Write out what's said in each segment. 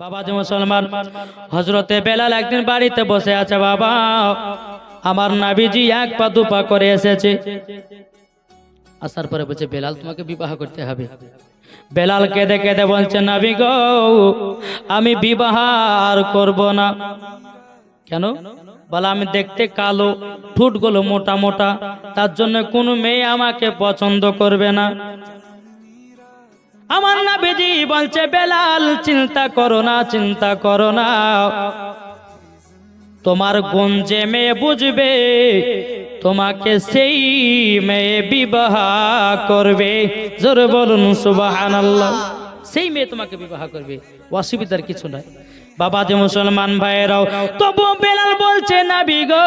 বাবা যে মুসলমান হজরতে বেলাল একদিন বাড়িতে বসে আছে, বাবা, আমার নাবিজি এক পা দু পা করে এসেছে। আসার পরে বলছে, বেলাল, তোমাকে বিবাহ করতে হবে। বেলাল কেঁদে কেঁদে বলছে, নাবি গো, আমি বিবাহ আর করব না। কেন? বলে, আমি দেখতে কালো, ঠুটগুলো মোটা মোটা, তার জন্য কোনো মেয়ে আমাকে পছন্দ করবে না। আমার নাবিজি বলছে, বেলাল, চিন্তা করো না, চিন্তা করো না। তোমার গঞ্জে মেয়ে বুঝবে, তোমাকে সেই মেয়ে বিবাহ করবে। জোরে বলুন সুবাহ সেই মেয়ে তোমাকে বিবাহ করবে। অসুবিধার কিছু নাই। বাবা যে মুসলমান ভাইয়েরাও তবু বেলাল বলছে না বিগো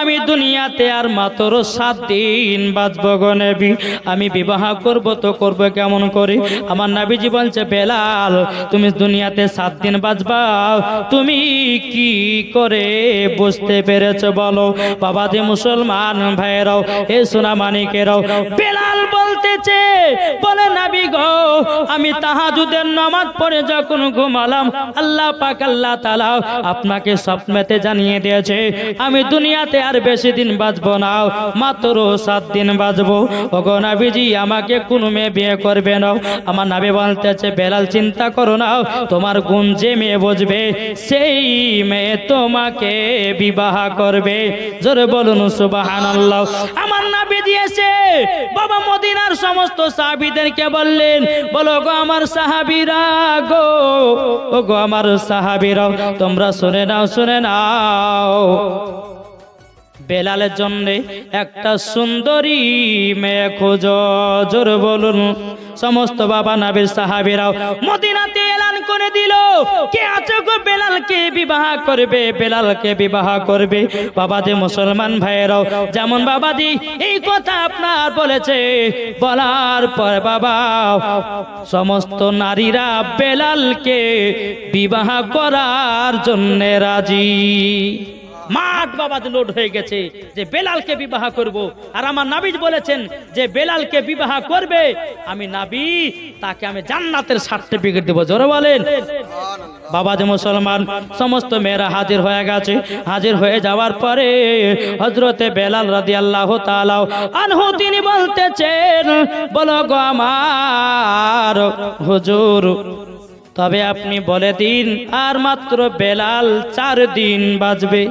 আমি দুনিয়াতে আর মাত্র সাত দিন বাঁচব গো নেবি। আমি বিবাহ করব, তো করব কেমন করে? আমার নাবিজি বলছে, বেলাল, তুমি দুনিয়াতে সাত দিন বাঁচবা। তুমি কি করে বুঝতে পেরেছ বলো? বাবা যে মুসলমান ভাইয়েরাও, এ সোনা মানিকেরাও, বেলাল বলতেছে, বলে, নাবি গো, আমি তাহাজুদের নামাজ পড়ে যখন ঘুমালাম, আল্লাহ পাক আল্লাহ তাআলা আপনাকে স্বপ্নেতে জানিয়ে দিয়েছে, আমি দুনিয়াতে আর বেশি দিন বাঁচবো না, মাত্র সাত দিন বাঁচবো। ওগো নাবিজি, আমাকে কোন মেয়ে বিয়ে করবে না। আমার নাবি বলতেছে, বেলাল, চিন্তা করো না, তোমার গুণ যে মেয়ে বুঝবে, সেই মেয়ে তোমাকে বিবাহ করবে। জোরে বলুন, সুবহানাল্লাহ। আমার নাবি দিয়েছে। বাবা মদিনার সমস্ত সাহাবিদেরকে বললেন, বলো গো আমার সাহাবিরা গো, ও গো আমার সাহাবিরা তোমরা শুনে নাও শুনে নাও। বেলালের জন্যে একটা সুন্দরী মেয়ে খোঁজ, জোর বলুন। সমস্ত বাবা নাবির সাহাবিরাও মদিনাতে এলান করে দিল। কে আছে গো বেলালকে বিবাহ করবে? বেলালকে বিবাহ করবে। বাবা যে মুসলমান ভাইয়েরাও, যেমন বাবাজি এই কথা আপনার বলেছে, বলার পর বাবা, সমস্ত নারীরা বেলালকে বিবাহ করার জন্য রাজি। মাঠ বাবাদ লোড হয়ে গেছে, যে বেলালকে বিবাহ করব। আর আমার নাবিজ বলেছেন যে বেলালকে বিবাহ করবে, আমি নাবি তাকে আমি জান্নাতের সার্টিফিকেট দেবো। জোরে বলেন। বাবা যে মুসলমান, সমস্ত মেয়েরা হাজির হয়ে গেছে। হাজির হয়ে যাওয়ার পরে হজরতে বেলাল রাদি আল্লাহ আনহু তিনি বলতেছেন, বলো গো আমার হুজুর তবে আপনি বলে দিন, আর মাত্র বেলাল চার দিন বাজবে।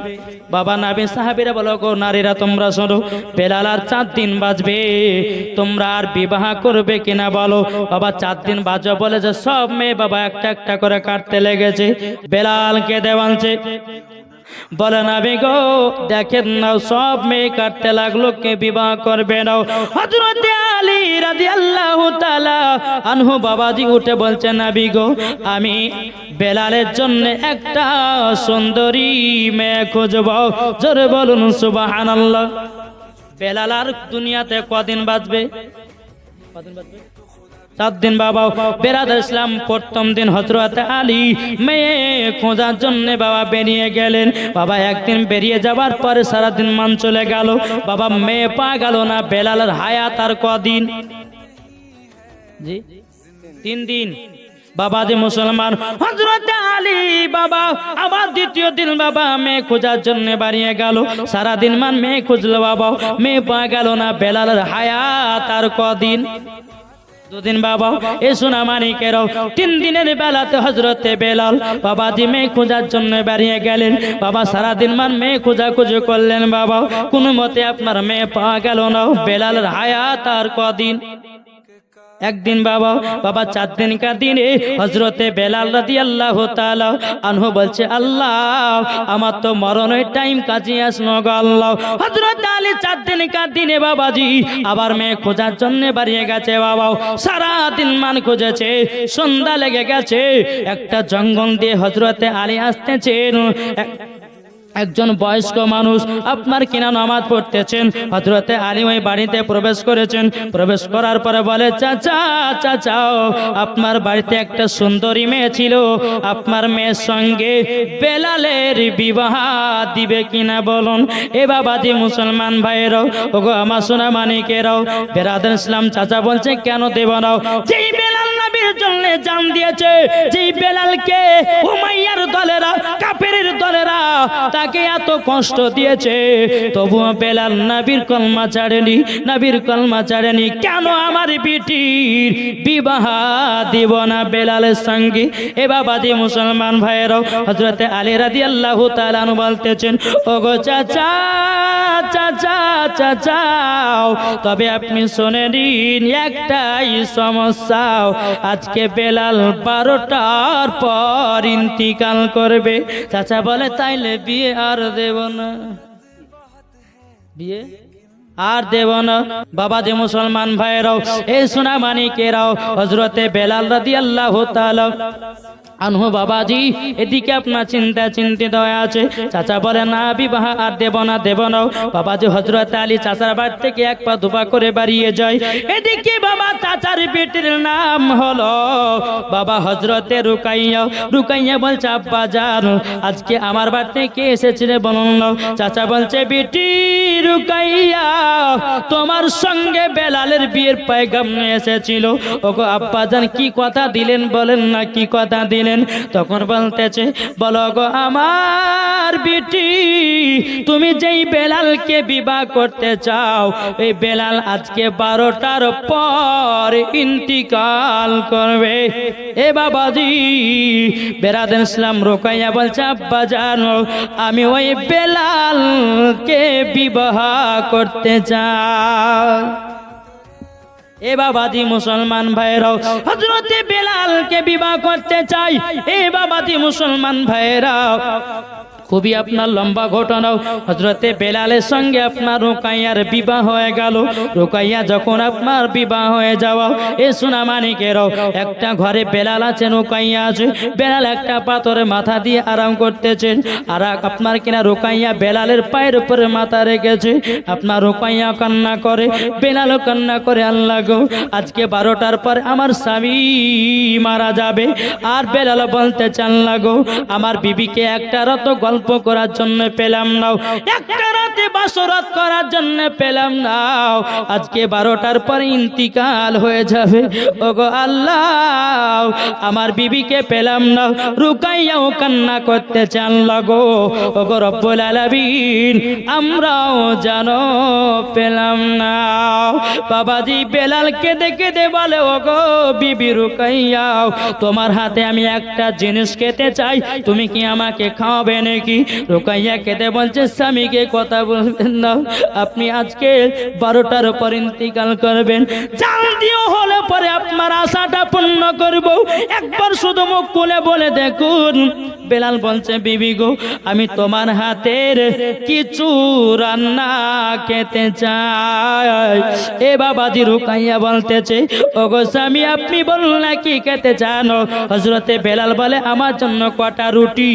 বাবা নাবি সাহাবিরা বলো, গো নারীরা, তোমরা শোনো, বেলাল আর চার দিন বাজবে। তোমরা আর বিবাহ করবে কিনা বলো? বাবা, চার দিন বাজো বলে যে, সব মেয়ে বাবা একটা একটা করে কাটতে লেগেছে। বেলালকে দেওয়ানছে বলে না গো, দেখেন না সব মেয়ে কাটতে লাগল, কে বিবাহ করবে না হজরত আলী রাদিয়াল্লাহু তাআলা আনহু বাবাজি উঠে বলছে, নাবি গো, আমি বেলালের জন্য একটা সুন্দরী মেয়ে খুঁজব। জোরে বলুন, সুবহানাল্লাহ। বেলাল আর দুনিয়াতে কদিন বাঁচবে? কদিন বাঁচবে? সাত দিন বাবা বেরাদার ইসলাম, প্রথম দিন হজরত আলী। মেয়ে খোঁজার জন্য বাবা বেরিয়ে গেলেন। বাবা একদিন বেরিয়ে যাবার পরে সারাদিন মান চলে গেল। বাবা মেয়ে পা গেল না, বেলালের হায়াত আর কদিন? জি? তিন দিন। বাবা যে মুসলমান হজরত আলী বাবা, আবার দ্বিতীয় দিন বাবা মেয়ে খোঁজার জন্য বাড়িয়ে গেল। সারাদিন মান মেয়ে খুঁজলো বাবা মেয়ে পা গেল না, বেলালের হায়াত আর কদিন? দুদিন বাবা, এ সোনা মানিকের তিন দিনের বেলাতে হজরতে বেলাল বাবা জি মেয়ে খোঁজার জন্য বেরিয়ে গেলেন। বাবা সারাদিন মান মেয়ে খোঁজা খুঁজে করলেন বাবা। কোনো মতে আপনার মেয়ে পাওয়া গেল না। বেলালের হায়াত আর কদিন একদিন বাবা বাবা চার দিন কা দিনে হজরতে বেলাল রাদি আল্লাহ আনহু বলছে, আল্লাহ, আমার তো মরণের টাইম কাজে আসলো গো আল্লাহ। হজরত আলী চার দিন কা দিনে বাবাজি আবার মেয়ে খোঁজার জন্য বাড়িয়ে গেছে বাবা। সারা দিন মান খুঁজেছে, সন্ধ্যা লেগে গেছে, একটা জঙ্গল দিয়ে হজরতে আলী আসতেছেন। একজন বয়স্ক মানুষ আপনার কিনা নামাজ পড়তেছেন? হজরতে আলী ওই বাড়িতে প্রবেশ করেছেন। প্রবেশ করার পরে বলে, চাচা চাচা, আপনার বাড়িতে একটা সুন্দরী মেয়ে ছিল। আপনার মেয়ের সঙ্গে বেলালের বিবাহ দিবে কিনা বলুন? এ বাবাজি মুসলমান ভাইয়েরাও, ওগো আমার সোনা মানিকেরাও বেরাদার ইসলাম চাচা বলছে, কেন দেব না? যেই বেলাল জন্য জান দিয়েছে বেলালকে দলেরা দলেরা তাকে এত কষ্ট দিয়েছে। তবুও বেলাল নবীর কলমা নবীর কলমা কেন আমার বিবাহ দিব না বেলালের সঙ্গে? এ মুসলমান ভাইয়েরাও আলী রাদি আল্লাহ বলতেছেন চাচা চাচা, চাচাও, তবে আপনি শোনে নিন একটাই সমস্যাও আজকে বেলাল বারোটার পর ইন্তিকাল করবে। চাচা বলে, তাইলে বিয়ে আর দেব না। বিয়ে? আর দেব না। বাবা যে মুসলমান ভাইয়েরাও, এই সোনা মানিকেরাও হজরতে বেলাল রাদি আল্লাহ আনহু বাবাজি, এদিকে আপনার চিন্তা চিন্তিত হয়ে আছে। চাচা বলে, না, বিবাহ আর দেব না দেব না। বাবাজি হজরত আলী চাচার বাড়ি থেকে এক পা দুপা করে বাড়িয়ে যায়। এদিকে বাবা চাচার বেটির নাম হলো বাবা হজরতে রুকাইয়া। রুকাইয়া বলছে, আব্বা জান, আজকে আমার বাড়ি থেকে এসেছিলে বলুন। চাচা বলছে, বেটি রুকাইয়া, তোমার সঙ্গে বেলালের বিয়ের পায়গাম এসেছিল। ওগো আব্বা জান, কি কথা দিলেন বলেন না, কি কথা দিলেন? তখন বলতেছে, বলো গো আমার বিটি, তুমি যেই বেলালকে বিবাহ করতে চাও, এই বেলাল আজকে বারোটার পর ইন্তিকাল করবে। এ বাবাজি বেরাদেন ইসলাম রোকাইয়া বলছে, আব্বা জানো, আমি ওই বেলালকে বিবাহ করতে চাই। এ বাবাজি মুসলমান ভাইরাও হজরতে বেলালকে বিবাহ করতে চাই। এ বাবাজি মুসলমান ভাইরাও খুবই আপনার লম্বা ঘটনাও হজরতে বেলালের সঙ্গে আপনার রোকাইয়ার বিবাহ হয়ে গেল। রোকাইয়া যখন আপনার বিবাহ হয়ে যাওয়া, এ সোনা মানিকেরও একটা ঘরে বেলাল আছে, রোকাইয়া আছে। বেলাল একটা পাথরে মাথা দিয়ে আরাম করতেছেন আর আপনার কিনা রোকাইয়া বেলালের পায়ের উপরে মাথা রেখেছে। আপনার রোকাইয়া কান্না করে, বেলালও কান্না করে, আল্লাহ গো, আজকে বারোটার পর আমার স্বামী মারা যাবে। আর বেলাল বলতে চান লাগো আমার বিবিকে একটা রত গল্প করার জন্য পেলাম নাও। একটা রাতে বাসরাত করার জন্য পেলাম নাও। আজকে বারোটার পর ইন্তিকাল হয়ে যাবে। ওগো আল্লাহ, আমার বিবিকে পেলাম না রুকাইয়াও কান্না করতে চান লাগো। ওগো রব্বুল আলামিন, আমরাও জানো পেলাম না বাবাজি বেলালকে দেখে দে বলে, ওগো বিবি রুকাইয়াও, তোমার হাতে আমি একটা জিনিস খেতে চাই। তুমি কি আমাকে খাওয়াবে নাকি? রুকাইয়া খেতে বলছে, স্বামীকে কথা বলবেন না। আপনি আজকে বারোটার পর ইন্তিকাল করবেন। জাল দিও হলে পরে আপনার আশাটা পূর্ণ করব। একবার শুধু মুখ খুলে বলে দেখুন। বেলাল বলছে, বিবি গো, আমি তোমার হাতের কিছু রান্না খেতে চাই। এ বাবাজি রুকাইয়া বলতেছে ও গো স্বামী, আপনি বলুন না কি খেতে চান? হজরতে বেলাল বলে, আমার জন্য কটা রুটি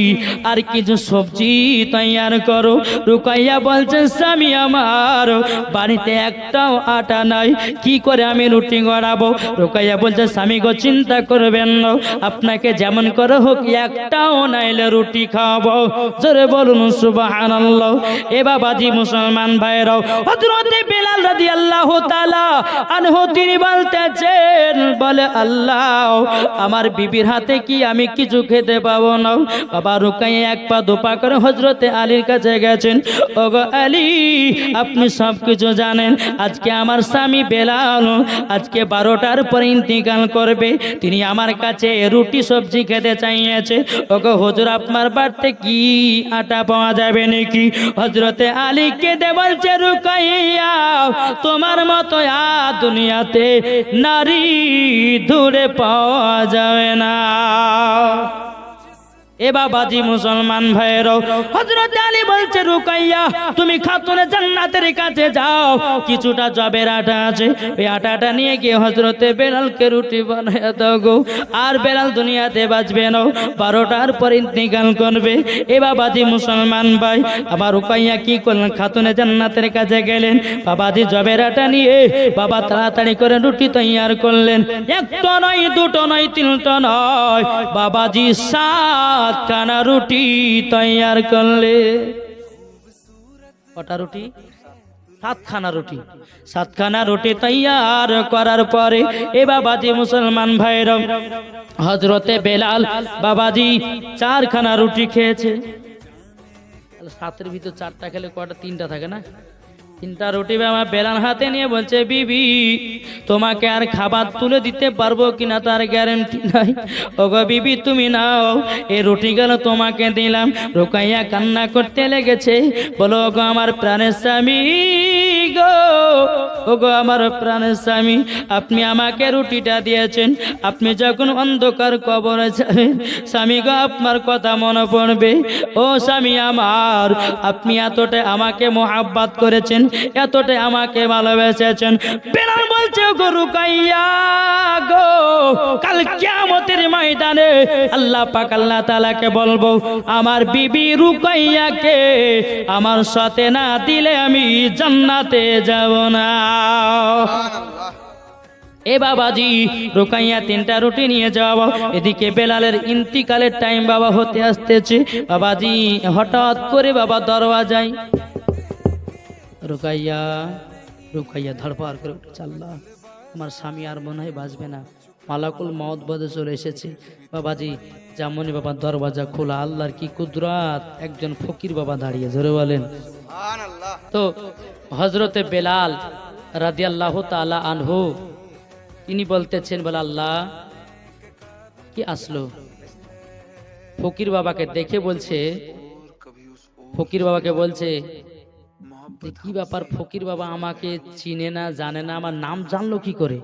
আর কিছু সবজি তৈয়ার করো। রুকাইয়া বলছেন স্বামী আমার, বাড়িতে একটাও আটা নাই, কি করে আমি রুটি গড়াবো? রুকাইয়া বলছে, স্বামী গো, চিন্তা করবেন না, আপনাকে যেমন করে হোক, একটাও নাইলে রুটি খাওয়াবো। জোরে বলুন, সুবহানাল্লাহ। এ বাবাজি মুসলমান ভাইরাও, হযরতে বেলাল রাদিয়াল্লাহু তাআলা আনহু, তিনি বলতেছেন, বলে আল্লাহ, আমার বিবির হাতে কি আমি কিছু খেতে পাবো না? বাবা রুকাইয়া এক পা দুপা করে হজরতে আলীর কাছে গেছেন, ওগো আলী, আপনি সব কিছু জানেন। আজকে আমার স্বামী বেলাল, আজকে বারোটার পর ইন্তিকাল করবে। তিনি আমার কাছে রুটি, সবজি খেতে চাইছে ওগো হুজুর, আপনার বাড়িতে কি আটা পাওয়া যাবে নাকি? হজরতে আলীকে দে বলছে, রুকাইয়া, তোমার মতো আ দুনিয়াতে নারী দূরে পাওয়া যাবে না। এ বাবাজি মুসলমান ভাইয়েরও হজরত আলী বলছে, রুকাইয়া, তুমি খাতুনে জান্নাতের কাছে যাও। কিছুটা জবের আটা আছে। ওই আটাটা নিয়ে গিয়ে হজরতে বেলালকে রুটি বানায় দাও গো। আর বেলাল দুনিয়াতে বাঁচবে না। বারোটার পর ইন্তিকাল করবে। এ বাবাজি মুসলমান ভাই, আবার রুকাইয়া কি করলেন? খাতুনে জান্নাতের কাছে গেলেন। বাবাজি জবের আটা নিয়ে বাবা তাড়াতাড়ি করে রুটি তৈয়ার করলেন। একটা নয়, দুটো নয়, তিনটা নয়। বাবাজি সাত খানা রুটি তৈয়ার করলে। কটা রুটি? সাতখানা রুটি। সাতখানা রুটি তৈয়ার করার পরে এ বাবাজি মুসলমান ভাইরম হজরতে বেলাল বাবাজি চারখানা রুটি খেয়েছে। সাতের ভিতর চারটা খেলে কটা তিনটা থাকে না? তিনটা রুটি আমার বেলান হাতে নিয়ে বলছে, বিবি, তোমাকে আর খাবার তুলে দিতে পারব কিনা তার গ্যারেন্টি নাই। ওগো বিবি, তুমি নাও, এই গেল তোমাকে দিলাম। রোকাইয়া কান্না করতে লেগেছে। বলো গো আমার প্রাণের স্বামী গো, ওগো আমার প্রাণের স্বামী, আপনি আমাকে রুটিটা দিয়েছেন। আপনি যখন অন্ধকার কবরে যাবেন, স্বামী গো, আপনার কথা মনে পড়বে। ও স্বামী আমার, আপনি এতটা আমাকে মোহাব্বাত করেছেন। এতটাই আমাকে ভালোবেসেছেন। বেলাল বলছে গরু কাইয়া গো, কাল কিয়ামতের ময়দানে আল্লাহ পাক আল্লাহ তাআলাকে বলব, আমার বিবি রুকাইয়াকে আমার সাথে না দিলে আমি জান্নাতে যাব না। এ বাবাজি, রুকাইয়া তিনটা রুটি নিয়ে যাওয়া। এদিকে বেলালের ইন্তিকালের টাইম বাবা হতে আসতেছে। বাবাজি, হঠাৎ করে বাবা দরওয়াজায় রুকাইয়া রুকাইয়া ধরপার করে উঠে চাল্লা। আমার স্বামী আর মনে হয় বাঁচবে না। মালাকুল মত বদে চলে এসেছে। বাবাজি জামনি বাবার দরওয়াজা খোলা আল্লাহর কি কুদরাত? একজন ফকির বাবা দাঁড়িয়ে ধরে বলেন। তো হজরতে বেলাল রাদিয়াল্লাহ তালা আনহু তিনি বলতেছেন বলে আল্লাহ কি আসলো? ফকির বাবাকে দেখে বলছে ফকির বাবাকে বলছে কি ব্যাপার ফকির বাবা আমাকে চিনে না, জানে না, আমার নাম জানলো কি করে?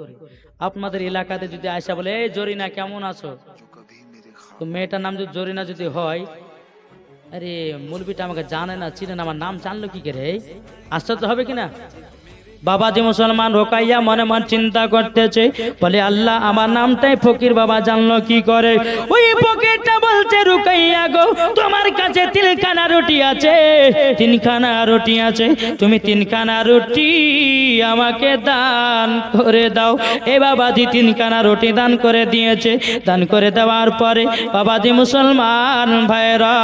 আপনাদের এলাকাতে যদি আসা বলে, এই জরিনা, কেমন আছো? তো মেয়েটার নাম যদি জরিনা যদি হয়, আরে মুলবিটা আমাকে জানে না, চিনে না, আমার নাম জানলো কি করে আশ্চর্য হবে কিনা বাবাজি মুসলমান রোকাইয়া মনে মন চিন্তা করতেছে, বলে আল্লাহ, আমার নামটাই ফকির বাবা জানলো কি করে? ওই ফকিরটা বলছে, রুকাইয়া গো, তোমার কাছে তিনখানা রুটি আছে। তিনখানা রুটি আছে, তুমি তিনখানা রুটি আমাকে দান করে দাও। এ বাবাজি তিনখানা রুটি দান করে দিয়েছে। দান করে দেওয়ার পরে বাবাজি মুসলমান ভাইরা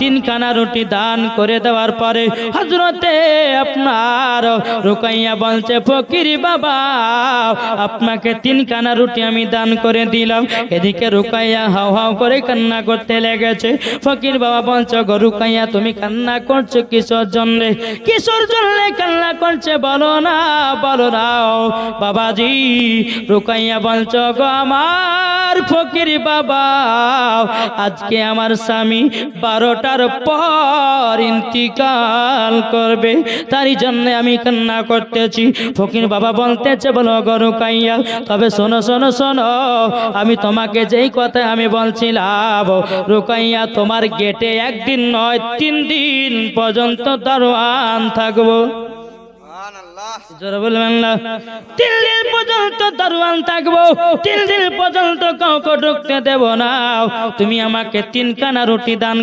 তিনখানা রুটি দান করে দেওয়ার পরে হজরতে আপনার রুকাইয়া বলছে, ফকির বাবা, আপনাকে তিন তিনখানা রুটি আমি দান করে দিলাম। এদিকে রুকাইয়া হাও হাও করে কান্না করতে লেগেছে। ফকির বাবা বলছে, গো রুকাইয়া, তুমি কান্না করছ কিশোর জন্যে? কিশোর জন্যে কান্না করছে বলো না, বলো নাও। বাবাজি, রুকাইয়া বলছ, গো আমার ফকির বাবা, আজকে আমার স্বামী বারোটার পর ইন্তিকাল করবে। তারই জন্য আমি কান্না করতেছি ফকির বাবা বলতেছে, বলো গরু কাইয়া তবে শোনো শোনো শোনো, আমি তোমাকে যেই কথা আমি বলছিলাম, রুকাইয়া, তোমার গেটে একদিন নয়, তিন দিন পর্যন্ত দারোয়ান থাকব। তিন দিন পর্যন্ত থাকব তিন দিন পর্যন্ত কাউকে না। তুমি আমাকে তিনখানা রুটি দান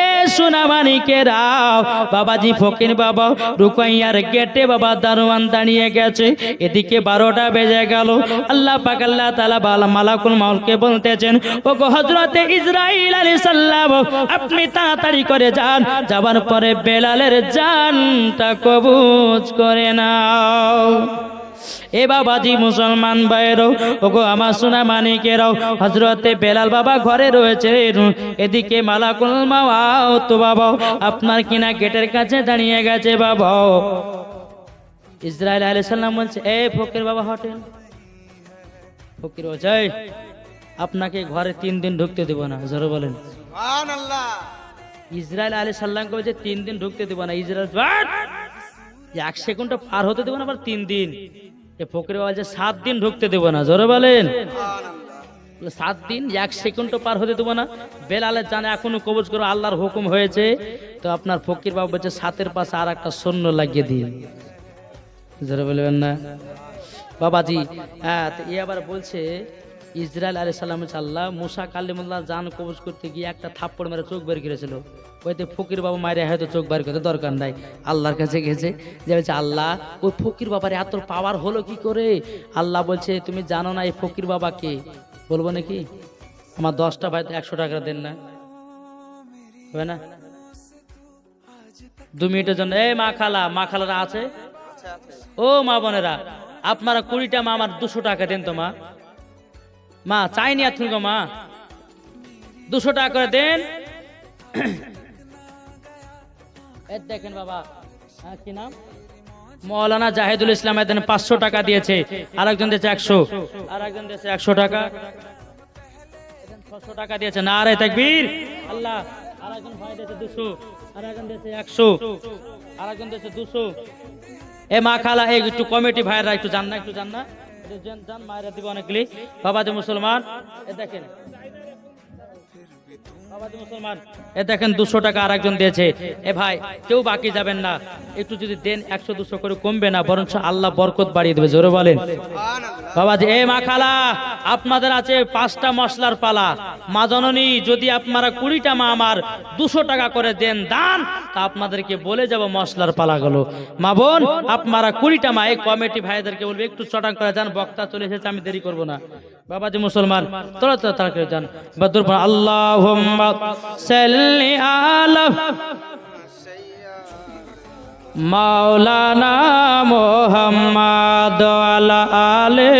এ বাবাজি ফকির বাবা গেটে বাবা দারোয়ান দাঁড়িয়ে গেছে। এদিকে বারোটা বেজে গেল। আল্লাহ তালা মালাকুল মাউলকে বলতেছেন ও হজরতে ইসরাইল আলী সাল্লাম আপনি তাড়াতাড়ি করে যান। যাবার পরে বেলালের জানটা কবুজ করে নাও। এ বাবাজি মুসলমান ভাইয়েরও ওগো আমার সোনা মানিকেরাও হজরতে বেলাল বাবা ঘরে রয়েছে এদিকে মালাকুল মাও তো বাবা আপনার কিনা গেটের কাছে দাঁড়িয়ে গেছে বাবা। ইসরায়েল আলী সাল্লাম বলছে এ ফকির বাবা হোটেল ফকির "এই, আপনাকে ঘরে তিন দিন ঢুকতে দেব না। জোরে বলেন। ইসরায়েল আলী সাল্লামকে বলছে তিন দিন ঢুকতে দেব না। ইসরায়েল! এক সেকেন্ড পার হতে দেবো না, আবার তিন দিন। এ ফকির বাবা বলছে, সাত দিন ঢুকতে দেবো না, জোরে বলেন। সাত দিন, এক সেকেন্ড পার হতে দেবো না। বেলালের জানে এখনও কবজ করো আল্লাহর হুকুম হয়েছে। তো আপনার ফকির বাবা বলছে, সাতের পাশে আর একটা সৈন্য লাগিয়ে দিন। জোরে বলবেন না? বাবাজি হ্যাঁ এ আবার বলছে, ইসরায়েল আলী সাল্লাম আল্লাহ, মুসা কালিমুল্লাহ জান কবজ করতে গিয়ে একটা থাপ্পড় মেরে চোখ বের করেছিল। ওইতে ফকির বাবা মায়ের হয়তো চোখ বার করতে দরকার নাই। আল্লাহর কাছে গেছে, যে বলছে, আল্লাহ, ওই ফকির বাবার এত পাওয়ার হলো কি করে? আল্লাহ বলছে, তুমি জানো না এই ফকির বাবাকে বলব নাকি? আমার দশটা ভাই তো একশো টাকা দেন না। হবে না? দু মিনিটের জন্য, এই মা খালা, মা খালারা আছে? ও মা বোনেরা, আপনারা কুড়িটা মা, আমার দুশো টাকা দেন তো মা। মা, চাইনি আর মা। দুশো টাকা করে দেন। এই দেখেন বাবা কি নাম? মৌলানা জাহিদুল ইসলাম এদিন পাঁচশো টাকা দিয়েছে আর একজন দিয়েছে একশো। আর একজন দিয়েছে একশো টাকা। ছশো টাকা দিয়েছে। না রে তাকবীর। আল্লাহ আর একজন ভাই দিয়েছে দুশো আর একজন দিয়েছে একশো আর একজন দিয়েছে দুশো। এ মা খালা, এই একটু কমিটি ভাইরা একটু জান না, একটু জান না। জান- মায়েরা দিবে অনেকগুলি। বাবা যে মুসলমান, এ দেখেন। মুসলমান এ দেখেন দুশো টাকা আর একজন দিয়েছে। এ ভাই কেউ বাকি যাবেন না। একটু যদি দেন একশো দুশো করে কমবে না বরঞ্চ আল্লাহ বরকত বাড়িয়ে দেবে জোরে বলেন। বাবাজি এ মা খালা আপনাদের আছে পাঁচটা মশলার পালা। মা জননী যদি আপনারা কুড়িটা মা আমার দুশো টাকা করে দেন দান তা আপনাদেরকে বলে যাব মশলার পালাগুলো। মা বোন আপনারা কুড়িটা মা এই কমিটি ভাইদেরকে বলবে একটু চটাং করে যান বক্তা চলে এসেছে আমি দেরি করব না। বাবাজি মুসলমান তোরা করে যান। বদুর আল্লাহ সাল্লি আলা মাওলানা মোহাম্মদ আলা আলে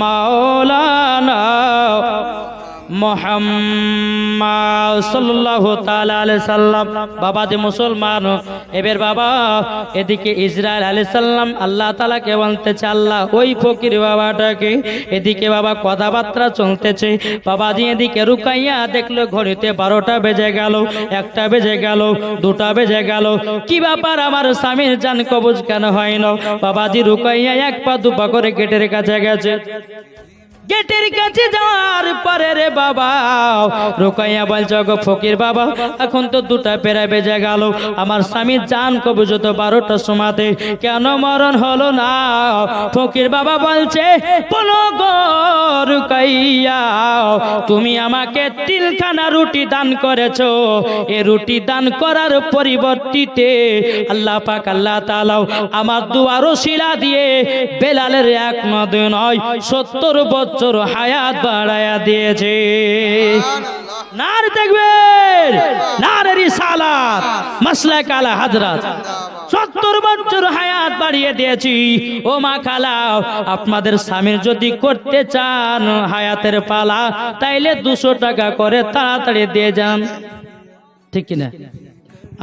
মাওলানা মোহাম্মদ সাল্লাল্লাহু তাআলা বাবা মুসলমান। এবার বাবা, এদিকে ইসরায়েল আল্লাহ, ওই ফকির বাবাটাকে এদিকে বাবা কথাবার্তা চলতেছে। বাবাজি এদিকে রুকাইয়া দেখল, ঘড়িতে বারোটা বেজে গেল, একটা বেজে গেল, দুটা বেজে গেল। কি ব্যাপার আমার স্বামীর জান কবজ কেন হয় না? বাবাজি রুকাইয়া এক পা দুপা করে গেটের কাছে গেছে। গেটের কাছে যাওয়ার পরে রে বাবা। রোকাইয়া বলছে গো ফকির বাবা, এখন তো দুটা পেরা বেজে গেল। আমার স্বামী জান কবজ তো বারোটার সময়তে কেন মরণ হলো না? ফকির বাবা বলছে তুমি আমাকে তিলখানা রুটি দান করেছ। এ রুটি দান করার পরিবর্তিতে আল্লাহ পাক, আল্লাহ তালাও আমার দুয়ারও শিলা দিয়ে বেলালের এক নদ নয়, সত্তর বছর হায়াত বাড়ায়া দিয়েছে। নার দেখবেন নার রিসালাত মাসলা কালা হাজরাত। সত্তর বছর হায়াত বাড়িয়ে দিয়েছি। ও মা খালা আপনাদের স্বামীর যদি করতে চান হায়াতের পালা, তাইলে দুশো টাকা করে তাড়াতাড়ি দিয়ে যান। ঠিক কিনা?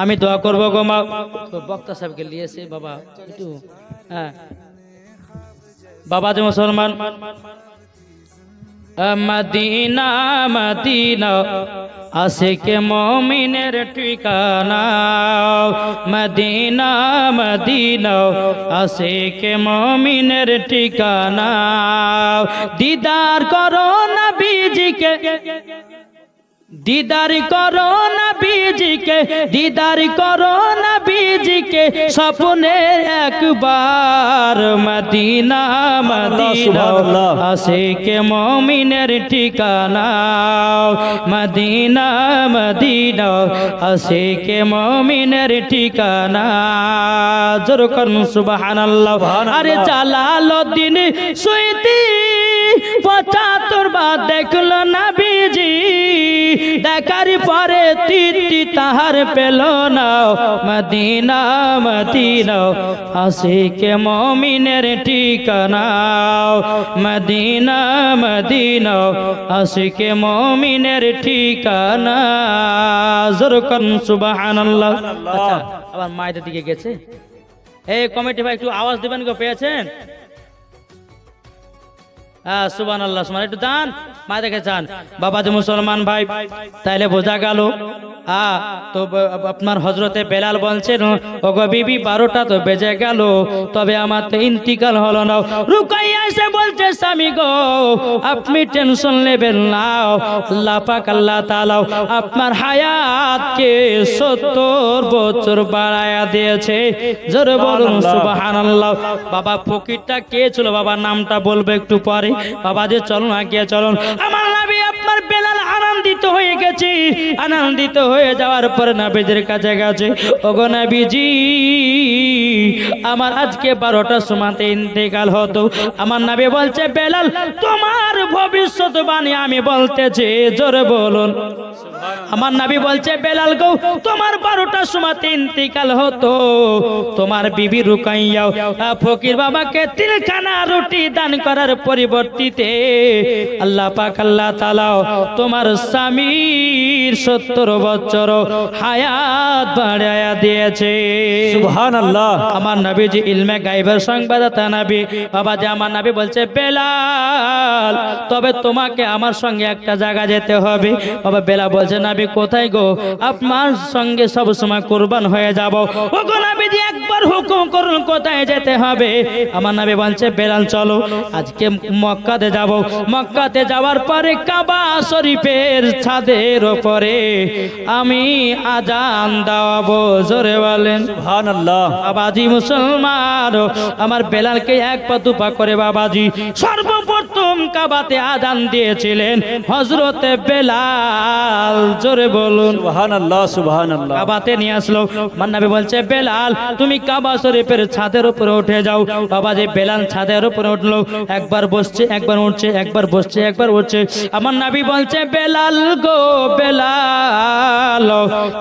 আমি দোয়া করব গো মা। বক্তা সাহেবকে নিয়েছে বাবা, একটু হ্যাঁ। বাবা যে মুসলমান মদিনা মদিনা আশিকে মমিনের ঠিকানা মদিনা মদিনা আশিকে মমিনের ঠিকানা দিদার করো নবীজিকে দিদার করো না বীজকে দিদার করো না বীজকে স্বপ্নে একবার মদিনা মদিনা আশিকে মমিনের ঠিকানা? মদিনা মদিনা আশিকে মমিনের ঠিকানা? জোর করুন সুবহানাল্লাহ। আরে জালালউদ্দিন সুইতি পঁচাত্তর বার দেখল না বিজি দেখার পরে তিতি তাহার পেল না। মদিনা মদিনা, আশিকে মমিনের ঠিকানা। মদিনা মদিনা, আশিকে মমিনের ঠিকানা। জোর করুন, সুবহানাল্লাহ। আচ্ছা আবার মায়েদের দিকে গেছে। এই কমিটি ভাই, একটু আওয়াজ দিবেন গো, পেয়েছেন? হ্যাঁ সুবান আল্লাহ সুমান একটু দান মা দেখে চান বাবা যে মুসলমান ভাই তাইলে বোঝা গেল আ তো আপনার হজরতে বেলাল বলছেন ও গো বিবি বারোটা তো বেজে গেল তবে আমার তো ইন্তিকাল হলো না। রুকাইয়া এসে বলছে স্বামী গো আপনি টেনশন নেবেন না। আল্লাহ পাক আল্লাহ তাআলা আপনার হায়াতকে সত্তর বছর বাড়ায়া দিয়েছে। জোরে বলুন সুবহানাল্লাহ। বাবা ফকিরটা কে ছিল? বাবার নামটা বলব একটু পরে। বাবা যে চলুন আগে চলুন আমার নাবি আপনার বেলাল আনন্দিত হয়ে গেছে। আনন্দিত হয়ে যাওয়ার পর নাবিজের কাছে গেছে। ওগো নবীজি আমার আজকে বারোটার সময়তে ইন্তেকাল হতো। আমার নবী বলছে বেলাল তোমার ভবিষ্যৎবাণী আমি বলতেছি জোরে বলুন। আমার নাবি বলছে বেলাল গো তোমার বারোটার সময় ইন্তিকাল হতো। তোমার বিবি রুকাইয়াও ফকির বাবাকে তিলখানা রুটি দান করার পরিবর্তিতে আল্লাহ পাক আল্লাহ তালাও তোমার স্বামীর সত্তর বছর হায়াত বাড়ায়া দিয়েছে। সুবহান আল্লাহ আমার নবী যে ইলমে গাইবের সংবাদতা নবী, বাবা যে আমার নবী বলছে, বেলাল, তবে তোমাকে আমার সঙ্গে একটা জায়গা যেতে হবে। বাবা বেলা বলছে, নবী, কোথায় গো? আপনার সঙ্গে সব সময় কুরবান হয়ে যাব। ও গো একবার হুকুম করুন কোথায় যেতে হবে? আমার নামে বলছে বেলাল চলো। আজকে মক্কাতে যাব। মক্কাতে যাওয়ার পরে কাবা শরীফের ছাদের ওপরে আমি আজান দাওয়াবো জোরে বলেন। বাবাজি মুসলমান আমার বেলালকে এক পা দুপা করে বাবাজি সর্বপ্রথম কাবাতে আজান দিয়েছিলেন হজরতে বেলাল জোরে বলুন। সুবহান আল্লাহ সুবহান আল্লাহ কাবাতে নিয়ে আসলো। মান্নাবি বলছে বেলাল তুমি কাবা শরীফের ছাদের উপরে উঠে যাও। বাবা যে বেলাল ছাদের উপরে উঠল। একবার বসছে একবার উঠছে একবার বসছে একবার উঠছে। আমার নাবি বলছে বেলাল গো বেলাল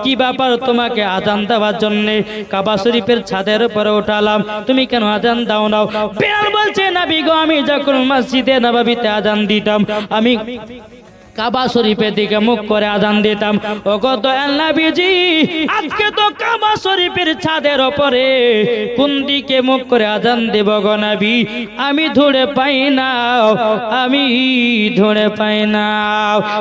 কি ব্যাপার তোমাকে আজান দেওয়ার জন্য কাবা শরীফের ছাদের উপরে উঠালাম? তুমি কেন আজান দাও নাও বেলাল বলছে নাবি গো আমি যখন মসজিদে নবাবিতে আজান দিতাম। আমি কাবা শরীফের দিকে মুখ করে আজান দিতাম। ও কত আল্লাবিজি আজকে তো কাবা শরীফের ছাদের ওপরে কোন দিকে মুখ করে আজান দেব গনাবি আমি ধরে পাই না আমি ধরে পাই না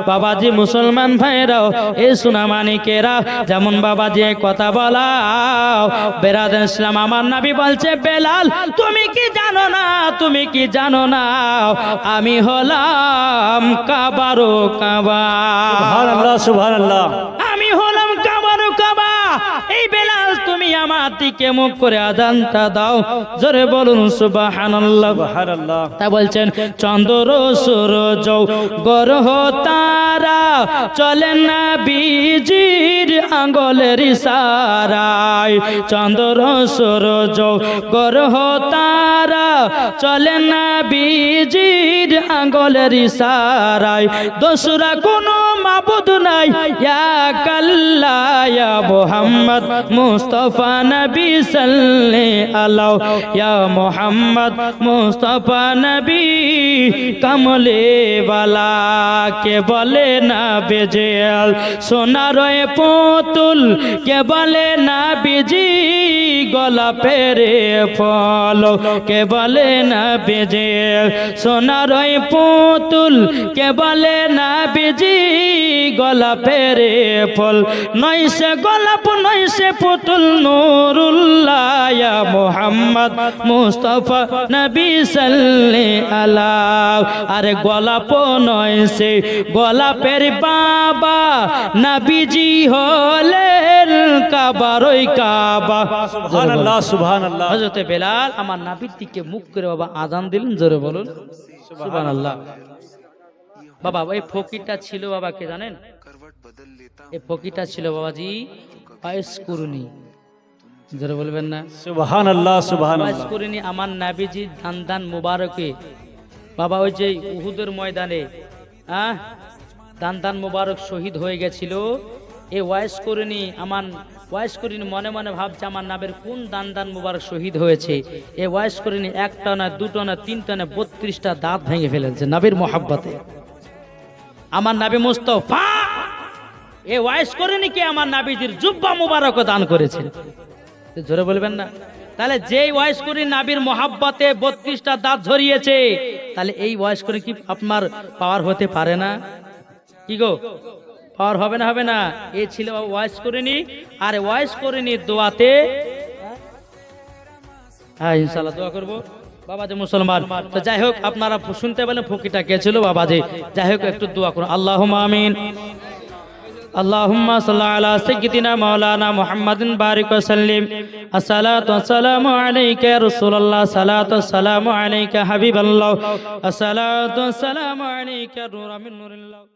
বাবাজি মুসলমান ভাইরাও, এ সোনা মানিকেরা যেমন বাবাজি কথা বলা বেরাদ ইসলাম, আমার নাবি বলছে, বেলাল, তুমি কি জানো না? তুমি কি জানো না? আমি হলাম কাবারো কাবা। সুবহান আল্লাহ আমার দিকে মুখ করে আজানটা দাও। জোরে বলুন সুবহানাল্লাহ। সুবহান তা বলছেন চন্দ্র সূরজ গরহ তারা চলে না বীজির আঙ্গলের ইশারায়। চন্দ্র সূরজ গরহ তারা চলে না বীজির আঙ্গলের ইশারায়। দোসরা কোনো মাবুদ নাই ইয়া কাল্লা ইয়া মুহাম্মদ মুস্তাফা। নবী সাল্লে আলাও। ইয়া মোহাম্মদ মুস্তফা নবী, কমলে বালা কে বলে না বেজেল। সোনার এ পুতুল কে বলে না বিজি গলা পেরে ফল। কে বলে না বেজে সোনার পুতুল, কে বলে না বিজি গলা পেরে ফল। নয় সে গোলাপ, নয় সে পুতুল, নুরুল্লাহ মোহাম্মদ মুস্তফা নবী সাল্লে আলা আরে গোলাপ নয় সে গোলাপের বাবা নবীজি হলেন কাবারই কাবা। সুবহান আল্লাহ সুবহান আল্লাহ হজরতে বেলাল আমার নাবির দিকে মুখ করে বাবা আজান দিলেন জোরে বলুন। সুবহানাল্লাহ। বাবা ওই ফকিরটা ছিল বাবা কে জানেন? এই ফকিরটা ছিল বাবাজি পায়েস কুরুনি। জোরে বলবেন না? সুবহান আল্লাহ সুবহান পায়েস আল্লাহ আমার নাবিজি দান দান মুবারকে। বাবা ওই যে উহুদের ময়দানে আহ দান মুবারক শহীদ হয়ে গেছিল। এই ওয়াইস করিনি আমার ওয়াইস করিনি মনে মনে ভাবছে আমার নাবের কোন দান দান মুবারক শহীদ হয়েছে। এ ওয়াইস করিনি একটা না দুটো না তিনটা না বত্রিশটা দাঁত ভেঙে ফেলেছে নাবির মহাব্বতে। আমার নাবি মুস্তফা, এ ওয়াইস করেনি কি আমার নাবিজির জুব্বা মুবারক দান করেছে। জোরে বলবেন না? তাহলে যেই ওয়াইস করি নাবির মহাব্বতে বত্রিশটা দাঁত ঝরিয়েছে, তাহলে এই ওয়াইস করে কি আপনার পাওয়ার হতে পারে না? কি গো? পাওয়ার হবে না হবে না এ ছিল ওয়াইস করিনি আর ওয়াইস করিনি দোয়াতে হ্যাঁ ইনশাল্লাহ দোয়া করবো বাবাজি মুসলমান তো যাই হোক আপনারা শুনতে পেলেন ফকিটা কে ছিল বাবাজি যাই হোক একটু দোয়া করুন আল্লাহ আমিন اللهم صل على سيدنا مولانا محمد بارك وسلم الصلاة والسلام عليك يا رسول الله الصلاة والسلام عليك حبيب الله الصلاة والسلام عليك نور من نور الله